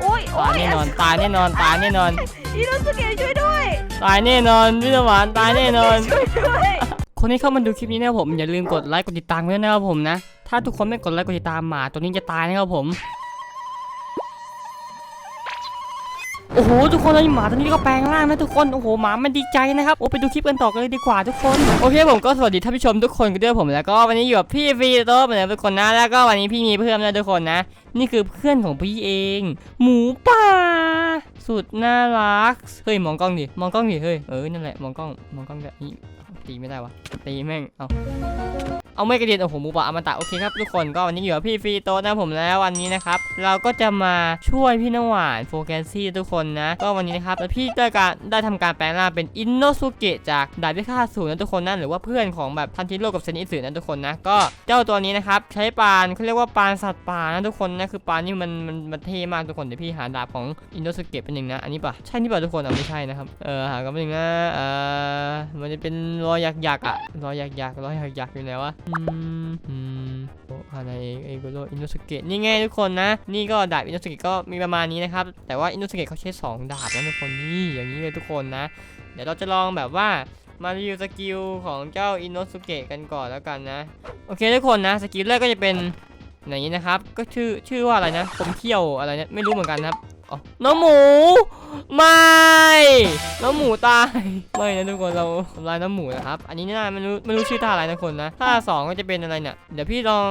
โอ้ยโอ้ตายยแน่นอนตายแน่นอนตายแน่นอนอิโนสุเกะช่วยด้วยตายแน่นอนพี่น้ำหวานตายแน่นอน ช่วยด้วยคนที่เข้ามาดูคลิปนี้นะครับผมอย่าลืมกดไลค์กดติดตามด้วยนะครับผมนะ ถ้าทุกคนไม่กดไลค์กดติดตามหมาตัวนี้จะตายนะครับผม โอ้โหทุกคนเลยหมาตัวนี้ก็แปลงร่างนะทุกคนโอ้โหหมามันดีใจนะครับโอ้ไปดูคลิปกันต่อกันเลยดีกว่าทุกคนโอเคผมก็สวัสดีท่านผู้ชมทุกคนกันด้วยผมแล้วก็วันนี้อยู่กับพี่ฟรีโต้เหมือนเดิมทุกคนนะแล้วก็วันนี้พี่มีเพื่อนนะทุกคนนะ นี่คือเพื่อนของพี่เอง หมูป่าสุดน่ารักเฮ้ยมองกล้องดิมองกล้องดิเฮ้ยเออนั่นแหละมองกล้องมองกล้องแบบนี้ตีไม่ได้วะตีแม่งเอา เอาไม่กระเด็นโอ้โหหมูป่าอมตะโอเคครับทุกคนก็วันนี้อยู่กับพี่ฟรีโตนะผมแล้ววันนี้นะครับเราก็จะมาช่วยพี่น้ำหวานโฟแกนซี่ทุกคนนะก็วันนี้นะครับแล้วพี่ได้การได้ทำการแปลงร่างเป็นอินโนสุเกะจากดาบพิฆาตศูนย์นะทุกคนนะหรือว่าเพื่อนของแบบทันทิโร่กับเซนิสึนะทุกคนนะก็เจ้าตัวนี้นะครับใช้ปานเขาเรียกว่าปานสัตว์ป่านะทุกคนนะคือปานนี่มันมันมันเท่มากทุกคนเดี๋ยวพี่หาดาบของอินโนสุเกะเป็นหนึ่งนะอันนี้ปะใช่นี่ปะทุกคนอะไม่ใช่นะครับเออหากันเป็นหนึ่งนะเออมันจะเป็นรอยหยักๆอะรอยหยักๆรอยหยักๆอยู่ไหนวะอืมอืมโอ้ฮานเอโกโรอินโนสเกะนี่ไงทุกคนนะ นี่ก็ดาบอินโนสเกะก็มีประมาณนี้นะครับ แต่ว่าอินโนสเกะเขาใช้สองดาบนะทุกคนนี่อย่างนี้เลยทุกคนนะ เดี๋ยวเราจะลองแบบว่ามารีวิวสกิลของเจ้าอินโนสุเกะกันก่อนแล้วกันนะ โอเคทุกคนนะสกิลแรกก็จะเป็นอย่างนี้นะครับ ก็ชื่อชื่อว่าอะไรนะผมเขี้ยวอะไรเนี่ยไม่รู้เหมือนกันนะครับ อ๋อน้องหมู ไม่ น้องหมูตาย ไม่นะทุกคนเราทำลายน้องหมูนะครับ อันนี้น่าไม่รู้ไม่รู้ชื่อท่าอะไรนะทุกคนนะ ท่าสองก็จะเป็นอะไรเนี่ย เดี๋ยวพี่ลอง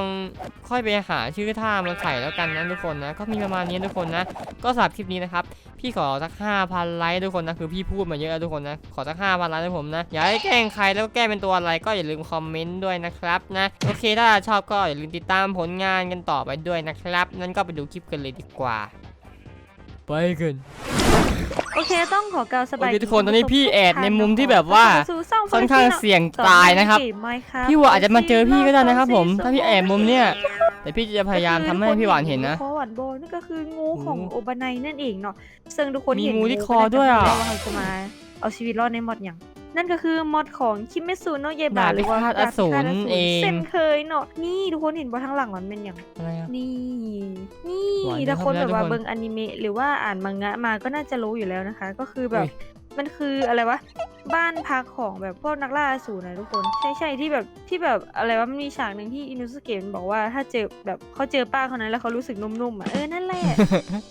ค่อยไปหาชื่อท่ามาใส่แล้วกันนะทุกคนนะ ก็มีประมาณนี้ทุกคนนะ ก็สำหรับคลิปนี้นะครับ พี่ขอสัก5,000ไลค์ทุกคนนะ คือพี่พูดมาเยอะทุกคนนะ ขอสัก5,000ไลค์ให้ผมนะ อยากให้แกล้งใครแล้วก็แกล้งเป็นตัวอะไรก็อย่าลืมคอมเมนต์ด้วยนะครับนะ โอเคถ้าชอบก็อย่าลืมติดตามผลงานกันต่อไปด้วยนะครับ นั้นก็ไปดูคลิปกันเลยดีกว่า ไปกัน โอเคต้องขอกล่าวสบายโอเคทุกคนตอนนี้พี่แอบในมุมที่แบบว่าค่อนข้างเสี่ยงตายนะครับ พี่หวานอาจจะมาเจอพี่ก็ได้นะครับ ผมถ้าพี่แอบมุมเนี่ยแต่พี่จะพยายามทำให้พี่หวานเห็นนะคอหวานโบนั่นก็คืองูของงูโอบานายนั่นเองเนาะซึ่งทุกคนมีเห็นงูที่คอด้วยอะก็น่าจรู้แล้วว่าเราจะมาเอาชีวิตรอดในมอดอย่าง นั่นก็คือมอดของคิมเมซุโนะเยบะดาบหรือว่าพิฆาตอสูรดาบพิฆาตเองเส้นเคยเนาะนี่ทุกคนเห็นว่าทั้งหลังมันเป็นอย่าง อะไรอะ นี่ นี่หวานถ้าคนนะครับแบบว่าทุกคนเบิ่งอนิเมะหรือว่าอ่านมังงะมาก็น่าจะรู้อยู่แล้วนะคะ ก็คือแบบอุ้ย มันคืออะไรวะ บ้านพักของแบบพวกนักล่าอสูรนะทุกคน ใช่ใช่ที่แบบที่แบบอะไรวะมันมีฉากหนึ่งที่อินุสเกะมันบอกว่าถ้าเจอแบบเขาเจอป้าคนนั้นแล้วเขารู้สึกนุ่มๆอะเออนั่นแหละ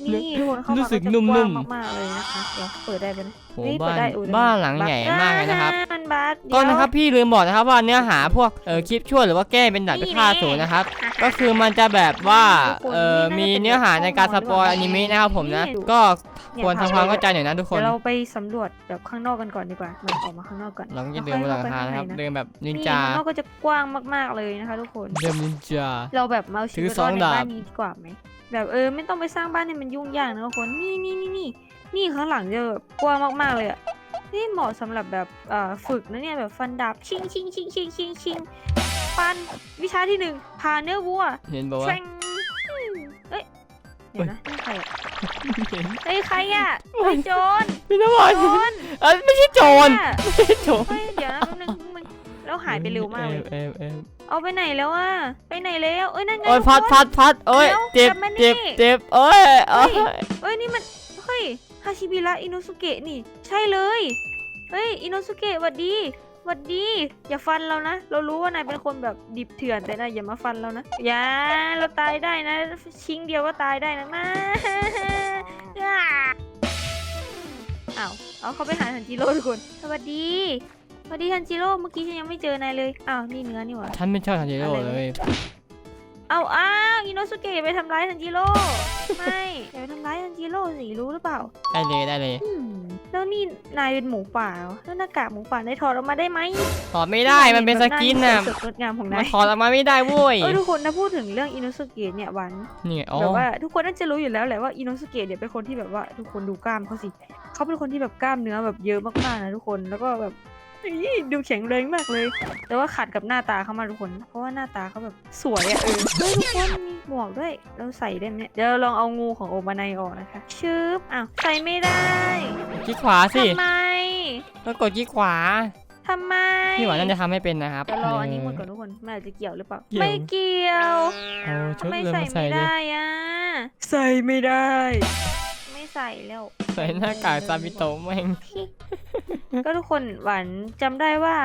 นี่ทุกคนเข้ารู้มาสึกจะนุ่มๆกว้างมากๆเลยนะคะเดี๋ยวเปิดได้ปะเนี่ยโหนี่เปิบ้าดนได้อุ๊ยบ้านหลังใหญ่มากเลยนะครับอ่มันบัสก็นะครับพี่ลืมบอกนะครับว่าเนื้อหาพวกเออคลิปช่วยหรือว่าแก้เป็นดัดไปฆ่าศูนย์นะครับ ก็คือมันจะแบบว่าเออมีเนื้อหาในการสปอยอนิเมะนะครับผมนะ ก็ควรทำความเข้าใจหน่อยนะทุกคเดี๋นยวเราไปสำรวจแบบข้างนอกกันก่อนดีกว่ามันออกมาข้างนอกก่อนเราก็จะเดินบนหลังคานะครับแล้วอยเดินแบบนินนี่จาข้างนอกก็จะกว้างมากๆเลยนะคะ ทุกคนเดินนินจาเราแบบมาเอาชีถืวิอตสรอองดในดาบบ้านนี้ดีกว่าไหมแบบเออไม่ต้องไปสร้างบ้านให้มันยุ่งยากนะทุกคนนี่นี่นี่นี่นี่ข้างหลังจะแบบกว้างมากๆเลยอะนี่เหมาะสำหรับแบบเอ่อฝึกนะเนี่ยแบบฟันดาบชิงชิงชิงชิงชิงชิงปันวิชาที่หนึ่งผ่าเนื้อวัวเห็นบอกแทว่างเอ้ยเดี๋ยวนะนี่ใครอะเห็นเฮ้ยใครอะเฮ้ยโจรพี่น้ำหวานโจรเอ้ยไม่ใช่โจรอะไม่ใช่โจรเฮ้ยเดี๋ยวนะแป๊บนึงมึงแล้วหายไปเร็วมากเลย เอฟเอฟเอาไปไหนแล้วอะไปไหนแล้วเอ้ยนั่นไง โอ้ยทุกพัดคนพัดพัดโอ้ยเดี๋เจ็ยวบกลับมานี่ เจ็บเจ็บโอ้ยโอ้ยเอ้ยนี่มันเฮ้ยฮาชิบิระอิโนสุเกะนี่ ใช่เลย เฮ้ยอิโนสุเกะหวัดดีห วัดดี อย่าฟันเรานะ เรารู้ว่านายเป็นคนแบบดิบเถื่อนแต่นายอย่ามาฟันเรานะ อย่า เราตายได้นะ ชิงเดียวก็ตายได้นะมาอ่าอ้าวเอาเขาไปหาทันจิโร่ทุกคน สวัสดีสวัสดีทันจิโร่ เมื่อกี้ฉันยังไม่เจอนายเลย อ้าว นี่เนื้อนี่หว่า ฉันไม่ชอบทันจิโร่อะไรเลวะยเอาอ้าวอิโนสุเกะไปทำร้ายทันจิโร่ ไม่ อย่าไปทำร้ายทันจิโร่สิรู้หรือเปล่า ได้เลยได้เลย อืม แล้วนี่นายเป็นหมูป่าเหรอแล้วหน้ากากหมูป่านายถอดออกมาได้ไหมถอดไม่ได้มันเป็นสกินน่ะ สดงดงามของมันนายถอดออกมาไม่ได้เว้ยเออทุกคนถ้าพูดถึงเรื่องอินโนสุเกะเนี่ยหวันนี่ไงอ๋อแบบว่าทุกคนน่าจะรู้อยู่แล้วแหละว่าอินโนสุเกะเนี่ยเป็นคนที่แบบว่าทุกคนดูกล้ามเขาสิเขาเป็นคนที่แบบกล้ามเนื้อแบบเยอะมากๆนะทุกคนแล้วก็แบบ อี้ดูแข็งแรงมากเลย แต่ว่าขัดกับหน้าตาเขามากทุกคน เพราะว่าหน้าตาเขาแบบสวยอะเออเฮ้ยทุกคนมีหมวกด้วย เราใส่ได้ไหมเนี่ยเดี๋ยวเราลองเอางูของโอบานายออกนะคะชึบอ้าวใส่ไม่ได้คลิกขวาสิทำไมก็กดคลิกขวาทำไมพี่หวานน่าจะทำให้เป็นนะครับจะรออันนี้หมดก่อนทุกคนมันอาจจะเกี่ยวหรือเปล่า เกี่ยว ไม่เกี่ยวโอ้ชุดทำไมเลยใส่มาใส่ไม่เลย ได้อะใส่ไม่ได้ ไม่ใส่แล้ว ใส่หน้ากากซาบิโตะแม่ง ก็ทุกคนหวานจำได้ว่า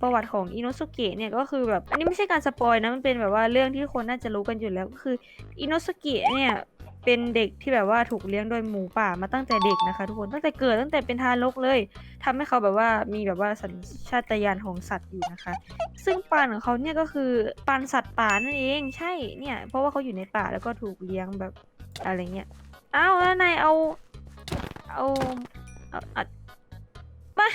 ประวัติของอิโนสุเกะเนี่ยก็คือแบบอันนี้ไม่ใช่การสปอยนะมันเป็นแบบว่าเรื่องที่คนน่าจะรู้กันอยู่แล้วก็คืออิโนสุเกะเนี่ยเป็นเด็กที่แบบว่าถูกเลี้ยงโดยหมูป่ามาตั้งแต่เด็กนะคะทุกคนตั้งแต่เกิดตั้งแต่เป็นทารกเลยทำให้เขาแบบว่ามีแบบว่าสัญชาตญาณของสัตว์อยู่นะคะ ซึ่งปานของเขาเนี่ยก็คือปานสัตว์ป่านั่นเองใช่เนี่ยเพราะว่าเขาอยู่ในป่าแล้วก็ถูกเลี้ยงแบบอะไรเงี้ยอ้าวแล้วนายเอาเอาเอาอัด ไม่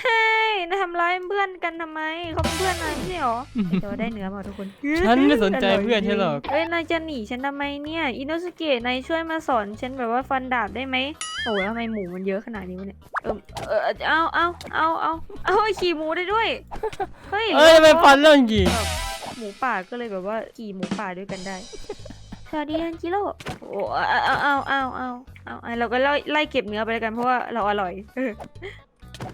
นายทำร้ายเพื่อนกันทำไมเขาเป็นเพื่อนนายไม่ใช่หรอแต่ว่าได้เนื้อมาทุกคนฉันไม่สนใจเพื่อนฉันหรอกเอ้ยนายจะหนีฉันทำไมเนี่ยอินโนสเกะนายช่วยมาสอนฉันแบบว่าฟันดาบได้ไหมโอ้ยทำไมหมูมันเยอะขนาดนี้วะเนี่ยเออเออเอาเอาเอาเอาเอาขี่หมูได้ด้วยเฮ้ยเอ้ยทำไมฟันเรื่องกี่หมูป่าก็เลยแบบว่าขี่หมูป่าด้วยกันได้สวัสดีฮันจิโร่โอ้เอาเอาเอาเอาเอาเอาเอาเราก็ไล่ไล่เก็บเนื้อไปแล้วกันเพราะว่าเราอร่อยเ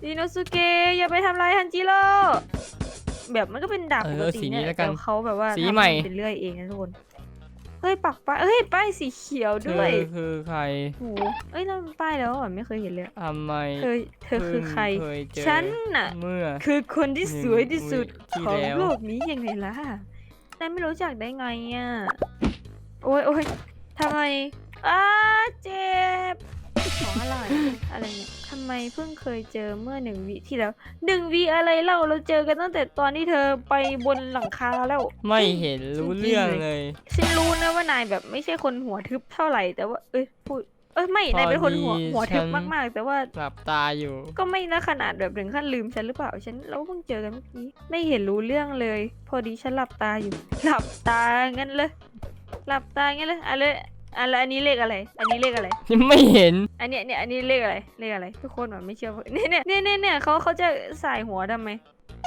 อออิโนสุเกะอย่าไปทำร้ายฮันจิโร่แบบมันก็เป็นดาบเอปอกติสีนี้เนี่ยแล้วกันแต่เขาแบบว่าสีทำใหม่เป็นเลื่อยเองนะทุกคนเฮ้ยปักป้ายเฮ้ยป้ายสีเขียวเธด้วอยคือใครโอ้โหเอ้ยนั่นมันป้ายแล้วอะไม่เคยเห็นเลยทำไมเธอเธอคือใคร เพิ่งเคยเจอฉันน่ะ เมื่อ คือคนที่สวยที่สุดที่ของแล้ว โลกนี้ยังไงล่ะนายไม่รู้จักได้ไงอะ โอ้ยโอ้ยทำไมอ้าเจ็บ ของอะไรอะไรเนี่ยทำไมเพิ่งเคยเจอเมื่อหนึ่งวิที่แล้วหนึ่งวิอะไรเล่าเราเจอกันตั้งแต่ตอนที่เธอไปบนหลังคาแล้ว ไม่เห็นรู้เรื่องเลยฉันรู้นะว่านายแบบไม่ใช่คนหัวทึบเท่าไหร่แต่ว่า เอ้ยพูดเอ้ยไม่นายเป็นคนหัวพอดีหัวทึบฉันมากๆ แต่ว่าหลับตาอยู่ ก็ไม่นะขนาดแบบถึงขั้นลืมฉันหรือเปล่าฉันเราเพิ่งเจอกันเมื่อกี้ไม่เห็นรู้เรื่องเลย พอดีฉันหลับตาอยู่ หลับตางั้นเลย หลับตางั้นเลยอะไร อะไรอันนี้เลขอะไร อันนี้เลขอะไร ไม่เห็น อันเนี้ยเนี่ยอันนี้เลขอะไร เลขอะไร ทุกคนแบบไม่เชื่อผมเนี่ยเนี่ยเนี่ยเนี่ยเนี่ยเขาเขาจะสายหัวทำไม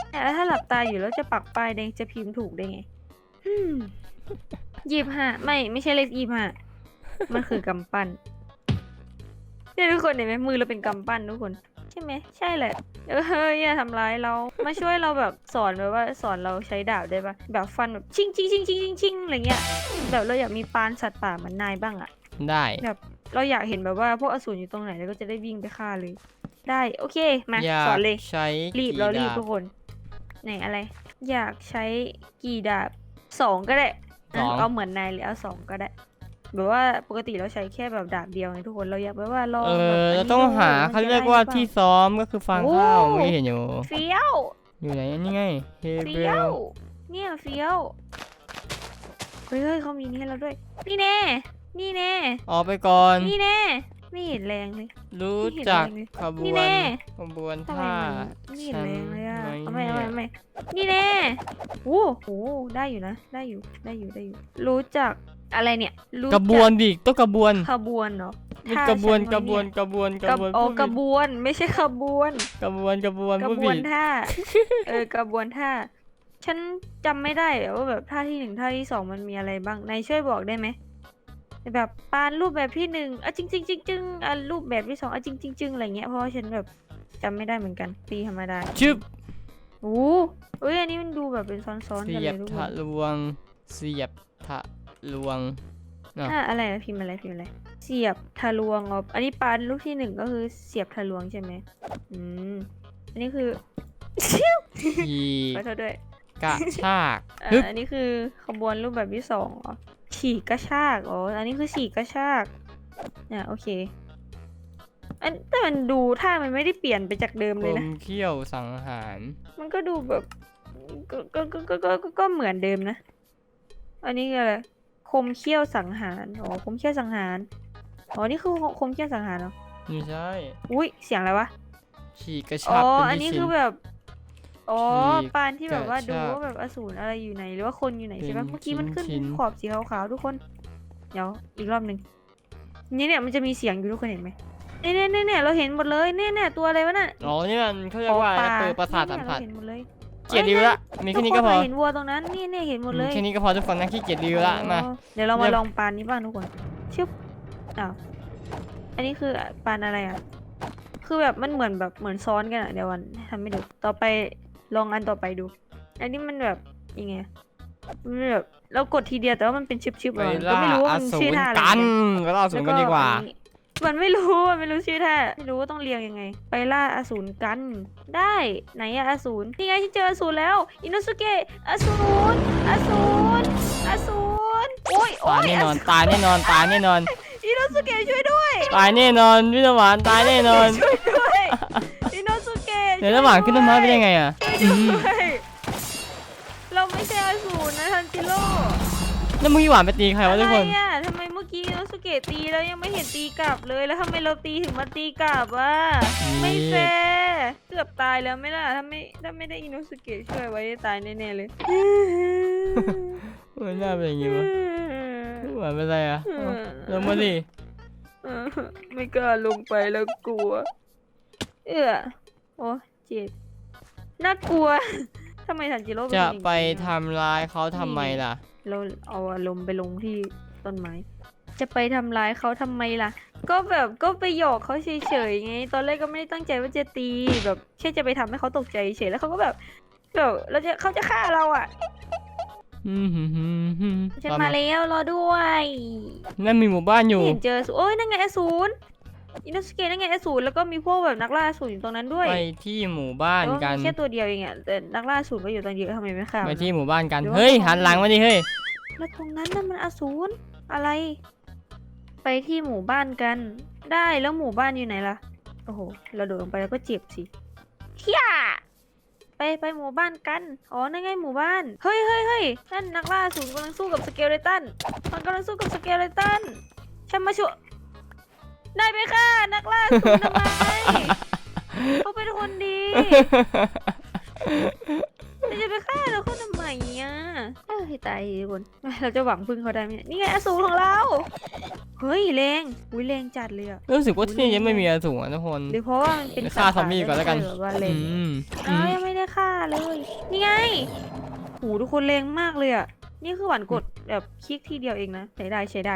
เนี่ยแล้วถ้าหลับตาอยู่แล้วจะปักป้ายแดงจะพิมพ์ถูกได้ไงยี่ห้าไม่ไม่ใช่เลขยี่ห้ามันคือกำปั้นเนี่ยทุกคนเห็นไหมมือเราเป็นกำปั้นทุกคนใช่ไหมใช่แหละ เออเฮ้ยอย่าทำร้ายเรา มาช่วยเราแบบสอนแบบว่าสอนเราใช้ดาบได้ปะแบบฟันแบบชิงชิงชิงชิงชิงชิงอะไรเงี้ย แบบเราอยากมีปานสัตว์ป่าเหมือนนายบ้างอะได้แบบเราอยากเห็นแบบว่าพวกอสูรอยู่ตรงไหนแล้วก็จะได้วิ่งไปฆ่าเลย ได้โอเคมาอยาสอกนเลยใช้รีบเรารีบกี่ทุกคนไหนอะไร อยากใช้กี่ดาบสองก็ได้สอง เอาเหมือนนายเลยเอาสองก็ได้ แบบว่าปกติเราใช้แค่แบบดาบเดียวไงทุกคนเราอยากแบบว่าลองเอแบบอนเรานี้ต้องดูหามันเขาจะเรียกได้ว่าหรือเปล่ ที่ซ้อมก็คือฟางข้าวโอ้ ไม่เห็นอยู่ เฟี้ยวอยู่ไหนนี่ไงเฮเบเฟี้ยลวเนี่ยเฟี้ยวเฮ้ยเฮ้ยเขามีนี่ให้เราด้วย นี่แน่นี่แน่ออกไปก่อน นี่แน่ไม่เห็นแรงเลย รู้จักขบนี่วนแน่ขบวนทำไมท่ามันไม่เห็นแรงเลยอะฉัเอานไม่เอาไหมไม่เนี่ยเอาไม่นี่แน่โอ้โหได้อยู่นะ ได้อยู่ได้อยู่ได้อยู่ รู้จัก อะไรเนี่ยรู้กจัระบวนดิต้องกระบวนขบวนเนาะมีท่ากระบวนฉักระบวนไกระบวนกเนี่ยระบวนอ๋อผู้กผิระดบวนไม่ใช่ขบวน กระบวนกระบวนกระผู้บวนผิดท่าเออกระบวนท่าฉันจำไม่ได้อะว่าแบบท่าที่หนึ่งท่าที่สองมันมีอะไรบ้างนายช่วยบอกได้ไหมแบบปานรูปแบบที่หนึ่งอะจริงจริงจริงจริงอะรูปแบบที่สองอะจริงจริงจริงอะไรเงี้ยเพราะว่าฉันแบบจำไม่ได้เหมือนกันตีธรรมดาชึบโอ้เอ้ยอันนี้มันดูแบบเป็นซ้อนๆเสีกันยเลบยทุกคทะนลวงเสียบทะ ลวง อะถ้าอะไรนะพิมพ์อะไรพิมพ์อะไร เสียบทะลวงอ๋ออันนี้ปานรูปที่หนึ่งก็คือเสียบทะลวงใช่ไหมอืมอันนี้คือทีขอโทษด้วยกระชากเอ่อฮึบอันนี้คือขบวนรูปแบบที่สองเหรอฉีกกระชากอ๋ออันนี้คือฉีกกระชากเนี่ยโอเคอันแต่มันดูท่ามันไม่ได้เปลี่ยนไปจากเดิมคเลยมนะเขี้ยวสังหารมันก็ดูแบบก็ก็ก็ก็ก็ก็ก็เหมือนเดิมนะ อันนี้คืออะไร คมเขี้ยวสังหารอ๋อคมเขี้ยวสังหารอ๋อนี่คือคมเขี้ยวสังหารเหรอไม่ใช่อุ้ยเสียงอะไรวะฉีกกระอ๋ชาอกเป็นอันที่นี้ชิ้คืนอแบบอ๋อฉีกปานที่แบบว่าดูกระชากว่าแบบอสูรอะไรอยู่ไหนหรือว่าคนอยู่ไหนใช่ปะเป็นเมื่อกี้มันขึ้นชิ้นๆขอบสีขาวๆทุกคนเดี๋ยวอีกรอบหนึ่งนี่เนี่ยมันจะมีเสียงอยู่ทุกคนเห็นไหมเนี่ยเนี่ยเนี่ยเนี่ยเราเห็นหมดเลยเนี่ยเนี่ยตัวอะไรวะน่ะอ๋อนี่มันเขาเรียกว่าปลเปิดประสาทสัมผัสเนี่ยเราเห็นหมดเลย เกลียดรีวิวละมีแค่นี้ก็พอ ทุคนเห็นวัวตรงนั้นนี่เนี่ยเห็นหมดเลยแค่นี้ก็พอทุกคนนะขี้เกียจรีวิวละมา อ๋อเดี๋ยวเรามาเรียบลองปานนี้บ้างทุกคนชึบอ้าวอันนี้คือปานอะไรอะ คือแบบมันเหมือนแบบเหมือนซ้อนกันอะเดี๋ยววันทำให้ดูต่อไปลองอันต่อไปดู อันนี้มันแบบยังไงมันแบบเรากดทีเดียวแต่ว่ามันเป็นชิปๆไปอะก็ล่าไม่รู้ว่าอมันสูชื่อรท่าอะไรกันเหมือนไปล่าอสูรกันดีกว่าแล้อันนี้ มันไม่รู้มันไม่รู้ชื่อท่าไม่รู้ว่าต้องเรียงยังไง ไปล่าอสูรกัน ได้ไหนอะอสูรนี่ไงที่เจออสูรแล้วอินโนสุเกะอสูรอสูรอสูรโอ้ยโอ้ตายยแน่นอนสูรตายแน่นอนตายแน่นอนอินโนสุเกะช่วยด้วยตายแน่นอนพี่น้ำหวานตายแน่นอนช่วยด้วยอินโนสุเกะเดี๋ยวน้ำหวานขึ้นต้นไม้ไปได้ไงอะช่วยด้วยเราไม่ใช่อสูรนะทันจิโร่แล้วมึงพี่หวานไปตีใครวะอะไรทุกคนอะ เกะตีแล้วยังไม่เห็นตีกลับเลยแล้วทำไมเราตีถึงมาตีกลับอะไม่แฟร์เกือบตายแล้วไม่ล่ะถ้าไม่ถ้าไม่ได้อินโนสุเกะช่วยไว้ตายแน่ๆเลยมันน่าเป็นอย่างงี้วะพี่หวานเป็นไรอะเอาลงมาดิไม่กล้าลงไปแล้วกลัว เอื้อโอ้เจ็บน่ากลัวทำไมทันจิโร่เป็นจะคนอย่างนี้ไปนทำร้ายเขาทำไมล่ะ เราเอาอารมณ์ไปลงที่ต้นไม้ จะไปทำร้ายเขาทำไมล่ะ ก็แบบก็ไปหยอกเขาเฉยๆไง ตอนแรกก็ไม่ได้ตั้งใจว่าจะตีแบบแค่จะไปทำให้เขาตกใจเฉยแล้วเขาก็แบบแบบเราจะเขาจะฆ่าเราอะอืมหืมหืมหืมฉันมาแล้วรอด้วยนั่นมีหมู่บ้านอยู่ไม่เห็นเจออสูรโอ้ยนั่นไงอสูรอินโนสเกะนั่นไงอสูรแล้วก็มีพวกแบบนักล่าอสูรอยู่ตรงนั้นด้วย ไปที่หมู่บ้านแต่ว่ากันมีแค่ตัวเดียวเองอะแต่นักล่าอสูรก็อยู่ตรงเยอะทำไมไม่ฆ่าไปมันที่หมู่บ้านกันหรือว่าเฮ้ยเขาหันหลังมาดิเฮ้ยแล้วตรงนั้นน่ะมันอสูรอะไร ไปที่หมู่บ้านกัน ได้แล้วหมู่บ้านอยู่ไหนล่ะ โอ้โห เราโดดลงไปแล้วก็เจ็บสิเฮียไปไปหมู่บ้านกัน อ๋อ นั่นไงหมู่บ้าน เฮ้ยเฮ้ยเฮ้ยนั่นนักล่าอสูรกำลังสู้กับสเกลเลตัน มันกำลังสู้กับสเกลเลตัน ฉันมาช่วยได้ไหมค่ะ นักล่าอสูรทำไมเขาเป็นคนดี แต่จะไปฆ่าเราเขาทำไมอะเอ้ยตายทุกคนเราจะหวังพึ่งเขาได้ไหมเนี่ยนี่ไงอสูรของเรา เฮ้ยแรงอุ้ยแรงจัดเลยอะ รู้สึกว่าที่นี่ยังไม่มีอสูรอะทุกคน หรือเพราะว่ามันเป็นฆ่าซอมบี้ก่อนแล้วกันสัตว์ป่าด้วยเหรอว่าแรอืงมอ้าวยังไม่ได้ฆ่าเลย นี่ไงโหทุกคนแรงมากเลยอะ นี่คือหวานกดแบบคลิกทีเดียวเองนะใช้ได้ใช้ได้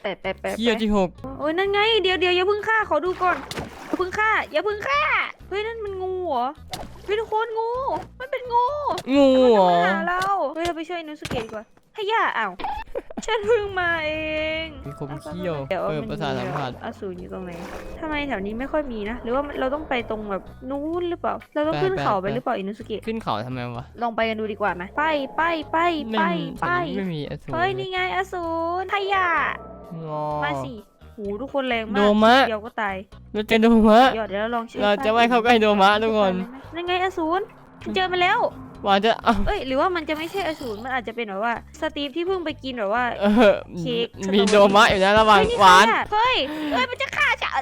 แปะแปะแปะเที่ยวแปะที่หกโอ้ยนั่นไง เดี๋ยวเดี๋ยวอย่าเพึ่งฆ่าขอดูก่อนอย่าเพึ่งฆ่าอย่าเพึ่งฆ่า เฮ้ยนั่นมันงูเหรอเฮ้ยทุกคนงู มันเป็นงูงูเหรอมันจะมาหาเราเฮ้ยเราไปช่วยอินุสุเกะดีกว่าให้ย่าอ้าวฉันเพิ่งมาเองมีคมเขี้ยวดี๋เปิดมันประสาทสัมผัส อสูรอยู่ตรงไหนทำไมแถวนี้ไม่ค่อยมีนะ หรือว่าเราต้องไปตรงแบบนู้นหรือเปล่า เราต้องขึ้นเขาไปหรือเปล่าอินุสุเกะขึ้นเขาทำไมวะลองไปกันดูดีกว่าไหมไปไปไปไม่ไปมีไป ไม่มีอสูรเฮ้ยนี่ไงอสูรให้ย่างอมาสิ หูทุกคนแรงมากโดมะ เดียวก็ตายเราจะดูมะ ยอดเดี๋ยวเราลองใช้เราจะไม่เข้าใกล้โดมะทุกคนนั่นไงอสูรฉันเจอมาแล้ว หวานจะเอ้าเอ้ยหรือว่ามันจะไม่ใช่อสูรมันอาจจะเป็นแบบว่าสตีฟที่เพิ่งไปกินแบบว่า เออเค้ก มีโดมะอยู่นะระหว่างเฮ้ยนี่หวาน ใครอะเฮ้ยเฮ้ยมันจะฆ่าฉัน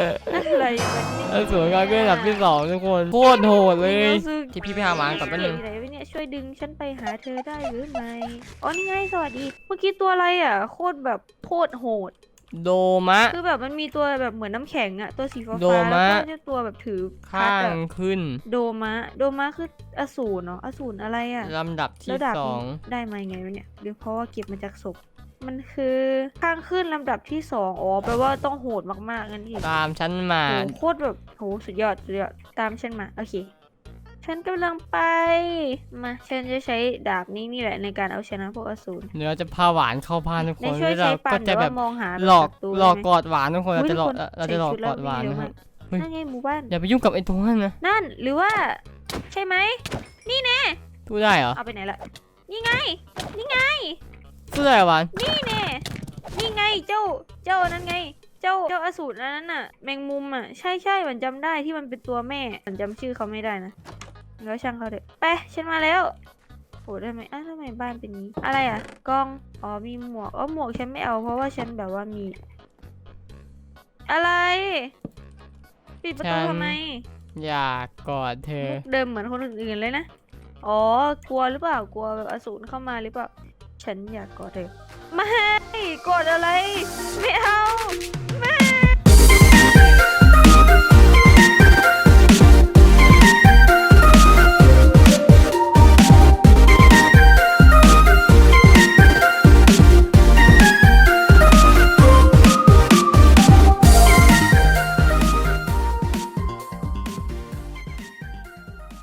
อะไรวะเนี่ยอสูรก็เป็นอันดับที่สองทุกคนโคตรโหดเลยรู้สึกที่พี่ไปหาหมาก่อนแป๊บนึง อยู่ไหนวะเนี่ยช่วยดึงฉันไปหาเธอได้หรือไม่อ๋อนี่ไงสวัสดี เมื่อกี้ตัวอะไรอะ โคตรแบบโคตรโหด โดมะ คือแบบมันมีตัวแบบเหมือนน้ำแข็งอะตัวสีฟ้าโดๆแล้วมะก็จะตัวแบบถือพัข้าดงอะขึ้นโดมะ โดมะคืออสูรเนาะอสูรอะไรอะลำดับที่แล้วดาบสอง นี้ได้มายังไงวะเนี่ยหรือเพราะว่าเก็บมาจากศพ มันคือข้างขึ้นลำดับที่สองอ๋อแปลว่าต้องโหดมากๆงั้นอีกตามฉันมาโหโคตรแบบโหสุดยอดสุดยอดตามฉันมาโอเค ฉันกำลังไป มาฉันจะใช้ดาบนี้นี่แหละในการเอาชนะพวกอสูร เดี๋ยวจะพาหวานเข้าพานทุกคในนช่วยแล้วใช้เราปัก็นหจะรือแบว่าบมองหาหลอกศัตรูหลอกได้ไหมกอดหวานทุกคนเราอุ๊ยจะหลอกทุกคนเราจะหลอกใส่ชุดกอดหวานแล้วนะครับวิ่งเร็วมากเฮ้ย นั่นไงหมู่บ้าน อย่าไปยุ่งกับไอ้ตัวนั้นนะนั่นหรือว่า ใช่ไหมพูดได้เหรอเอาไปไหนละนี่ไง นี่ไง พูดได้เหรอหวานนี่แน่นี่ไงเจ้าเจ้านั่นไง เจ้าเจ้าอสูรอันนั้นน่ะ แมงมุมอะใช่ใช่มันจำได้ที่มันเป็นตัวแม่มันจำชื่อเขาไม่ได้นะแล้วช่างเขาเถอะไปฉันมาแล้วโอ้ได้ไหมอ้าวทำไมบ้านเป็นนี้ อะไรอะกล้องอ๋อมีหมวกอ๋อหมวกฉันไม่เอาเพราะว่าฉันแบบว่ามี อะไรปิดประตูทำไมอยากกอดเธอ มุกเดิมเหมือนคนอื่นๆเลยนะ อ๋อกลัวหรือเปล่ากลัวแบบอสูรเข้ามาหรือเปล่า ฉันอยากกอดเธอไม่กดอะไร ไม่เอา